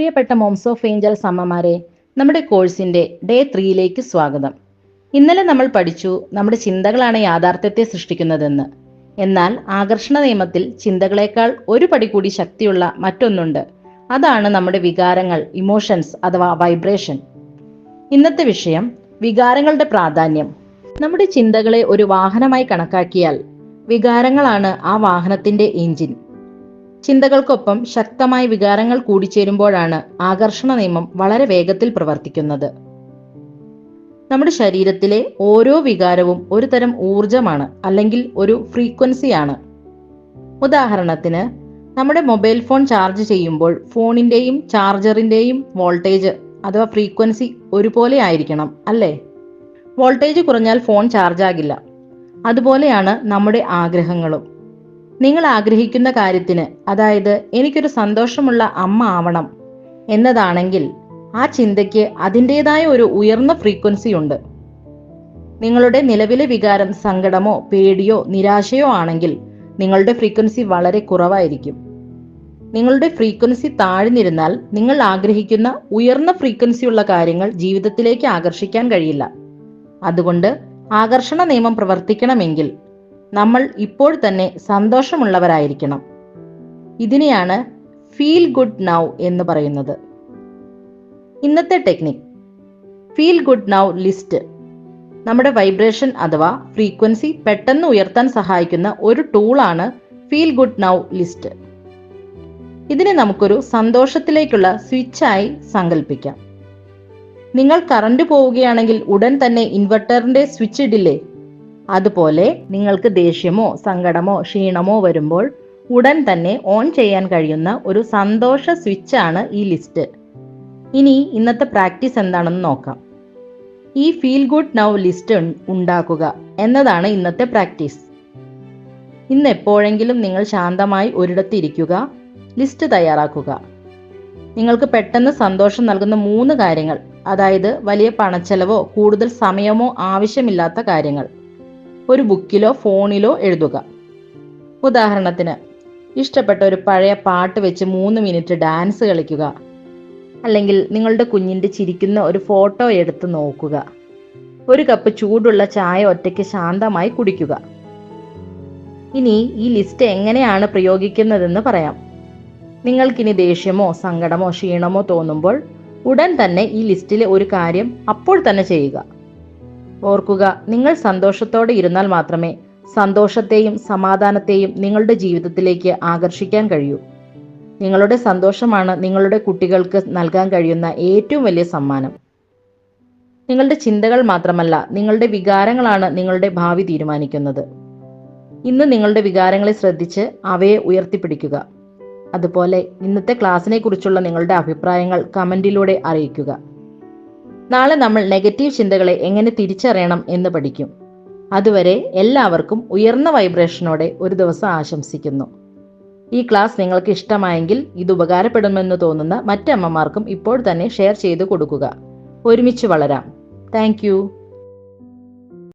പ്രിയപ്പെട്ട moms of Angeles അമ്മമാരെ നമ്മുടെ കോഴ്സിന്റെ ഡേ ത്രീയിലേക്ക് സ്വാഗതം. ഇന്നലെ നമ്മൾ പഠിച്ചു നമ്മുടെ ചിന്തകളാണ് യാഥാർത്ഥ്യത്തെ സൃഷ്ടിക്കുന്നതെന്ന്. എന്നാൽ ആകർഷണ നിയമത്തിൽ ചിന്തകളേക്കാൾ ഒരു പടി കൂടി ശക്തിയുള്ള മറ്റൊന്നുണ്ട്. അതാണ് നമ്മുടെ വികാരങ്ങൾ ഇമോഷൻസ് അഥവാ വൈബ്രേഷൻ ഇന്നത്തെ വിഷയം വികാരങ്ങളുടെ പ്രാധാന്യം. നമ്മുടെ ചിന്തകളെ ഒരു വാഹനമായി കണക്കാക്കിയാൽ വികാരങ്ങളാണ് ആ വാഹനത്തിന്റെ എഞ്ചിൻ ചിന്തകൾക്കൊപ്പം ശക്തമായ വികാരങ്ങൾ കൂടിച്ചേരുമ്പോഴാണ് ആകർഷണ നിയമം വളരെ വേഗത്തിൽ പ്രവർത്തിക്കുന്നത്. നമ്മുടെ ശരീരത്തിലെ ഓരോ വികാരവും ഒരു തരം ഊർജമാണ് അല്ലെങ്കിൽ ഒരു ഫ്രീക്വൻസിയാണ്. ഉദാഹരണത്തിന് നമ്മുടെ മൊബൈൽ ഫോൺ ചാർജ് ചെയ്യുമ്പോൾ ഫോണിന്റെയും ചാർജറിന്റെയും വോൾട്ടേജ് അഥവാ ഫ്രീക്വൻസി ഒരുപോലെ ആയിരിക്കണം അല്ലേ? വോൾട്ടേജ് കുറഞ്ഞാൽ ഫോൺ ചാർജ് ആകില്ല. അതുപോലെയാണ് നമ്മുടെ ആഗ്രഹങ്ങളും. നിങ്ങൾ ആഗ്രഹിക്കുന്ന കാര്യത്തിന് അതായത് എനിക്കൊരു സന്തോഷമുള്ള അമ്മ ആവണം എന്നതാണെങ്കിൽ ആ ചിന്തയ്ക്ക് അതിന്റെതായ ഒരു ഉയർന്ന ഫ്രീക്വൻസി ഉണ്ട്. നിങ്ങളുടെ നിലവിലെ വികാരം സങ്കടമോ പേടിയോ നിരാശയോ ആണെങ്കിൽ നിങ്ങളുടെ ഫ്രീക്വൻസി വളരെ കുറവായിരിക്കും. നിങ്ങളുടെ ഫ്രീക്വൻസി താഴ്ന്നിരുന്നാൽ നിങ്ങൾ ആഗ്രഹിക്കുന്ന ഉയർന്ന ഫ്രീക്വൻസിയുള്ള കാര്യങ്ങൾ ജീവിതത്തിലേക്ക് ആകർഷിക്കാൻ കഴിയില്ല. അതുകൊണ്ട് ആകർഷണ നിയമം പ്രവർത്തിക്കണമെങ്കിൽ നമ്മൾ ഇപ്പോൾ തന്നെ സന്തോഷമുള്ളവരായിരിക്കണം. ഇതിനെയാണ് ഫീൽ ഗുഡ് നൗ എന്ന് പറയുന്നത്. ഇന്നത്തെ technique feel good now list നമ്മുടെ വൈബ്രേഷൻ അഥവാ ഫ്രീക്വൻസി പെട്ടെന്ന് ഉയർത്താൻ സഹായിക്കുന്ന ഒരു ടൂളാണ് ഫീൽ ഗുഡ് നൗ ലിസ്റ്റ് ഇതിനെ നമുക്കൊരു സന്തോഷത്തിലേക്കുള്ള സ്വിച്ചായി സങ്കല്പിക്കാം നിങ്ങൾ കറണ്ട് പോവുകയാണെങ്കിൽ ഉടൻ തന്നെ ഇൻവെർട്ടറിന്റെ സ്വിച്ച് ഇടില്ലേ? അതുപോലെ നിങ്ങൾക്ക് ദേഷ്യമോ സങ്കടമോ ക്ഷീണമോ വരുമ്പോൾ ഉടൻ തന്നെ ഓൺ ചെയ്യാൻ കഴിയുന്ന ഒരു സന്തോഷ ആണ് ഈ ലിസ്റ്റ് ഇനി ഇന്നത്തെ പ്രാക്ടീസ് എന്താണെന്ന് നോക്കാം. ഈ ഫീൽ ഗുഡ് നൗ ലിസ്റ്റ് ഉണ്ടാക്കുക എന്നതാണ് ഇന്നത്തെ പ്രാക്ടീസ്. ഇന്ന് എപ്പോഴെങ്കിലും നിങ്ങൾ ശാന്തമായി ഒരിടത്ത് ഇരിക്കുക ലിസ്റ്റ് തയ്യാറാക്കുക. നിങ്ങൾക്ക് പെട്ടെന്ന് സന്തോഷം നൽകുന്ന മൂന്ന് കാര്യങ്ങൾ അതായത് വലിയ പണച്ചെലവോ കൂടുതൽ സമയമോ ആവശ്യമില്ലാത്ത കാര്യങ്ങൾ. ഒരു ബുക്കിലോ ഫോണിലോ എഴുതുക. ഉദാഹരണത്തിന് ഇഷ്ടപ്പെട്ട ഒരു പഴയ പാട്ട് വെച്ച് മൂന്ന് മിനിറ്റ് ഡാൻസ് കളിക്കുക. അല്ലെങ്കിൽ നിങ്ങളുടെ കുഞ്ഞിന്റെ ചിരിക്കുന്ന ഒരു ഫോട്ടോ എടുത്ത് നോക്കുക. ഒരു കപ്പ് ചൂടുള്ള ചായ ഒറ്റയ്ക്ക് ശാന്തമായി കുടിക്കുക. ഇനി ഈ ലിസ്റ്റ് എങ്ങനെയാണ് പ്രയോഗിക്കുന്നതെന്ന് പറയാം. നിങ്ങൾക്കിനി ദേഷ്യമോ സങ്കടമോ ക്ഷീണമോ തോന്നുമ്പോൾ ഉടൻ തന്നെ ഈ ലിസ്റ്റിലെ ഒരു കാര്യം അപ്പോൾ തന്നെ ചെയ്യുക. ഓർക്കുക നിങ്ങൾ സന്തോഷത്തോടെ ഇരുന്നാൽ മാത്രമേ സന്തോഷത്തെയും സമാധാനത്തെയും നിങ്ങളുടെ ജീവിതത്തിലേക്ക് ആകർഷിക്കാൻ കഴിയൂ. നിങ്ങളുടെ സന്തോഷമാണ് നിങ്ങളുടെ കുട്ടികൾക്ക് നൽകാൻ കഴിയുന്ന ഏറ്റവും വലിയ സമ്മാനം. നിങ്ങളുടെ ചിന്തകൾ മാത്രമല്ല നിങ്ങളുടെ വികാരങ്ങളാണ് നിങ്ങളുടെ ഭാവി തീരുമാനിക്കുന്നത്. ഇന്ന് നിങ്ങളുടെ വികാരങ്ങളെ ശ്രദ്ധിച്ച് അവയെ ഉയർത്തിപ്പിടിക്കുക. അതുപോലെ ഇന്നത്തെ ക്ലാസ്സിനെ കുറിച്ചുള്ള നിങ്ങളുടെ അഭിപ്രായങ്ങൾ കമന്റിലൂടെ അറിയിക്കുക. നാളെ നമ്മൾ നെഗറ്റീവ് ചിന്തകളെ എങ്ങനെ തിരിച്ചറിയണം എന്ന് പഠിക്കും. അതുവരെ എല്ലാവർക്കും ഉയർന്ന വൈബ്രേഷനോടെ ഒരു ദിവസം ആശംസിക്കുന്നു. ഈ ക്ലാസ് നിങ്ങൾക്ക് ഇഷ്ടമായെങ്കിൽ ഇത് ഉപകാരപ്പെടുമെന്ന് തോന്നുന്ന മറ്റമ്മമാർക്കും ഇപ്പോൾ തന്നെ ഷെയർ ചെയ്ത് കൊടുക്കുക. ഒരുമിച്ച് വളരാം. താങ്ക്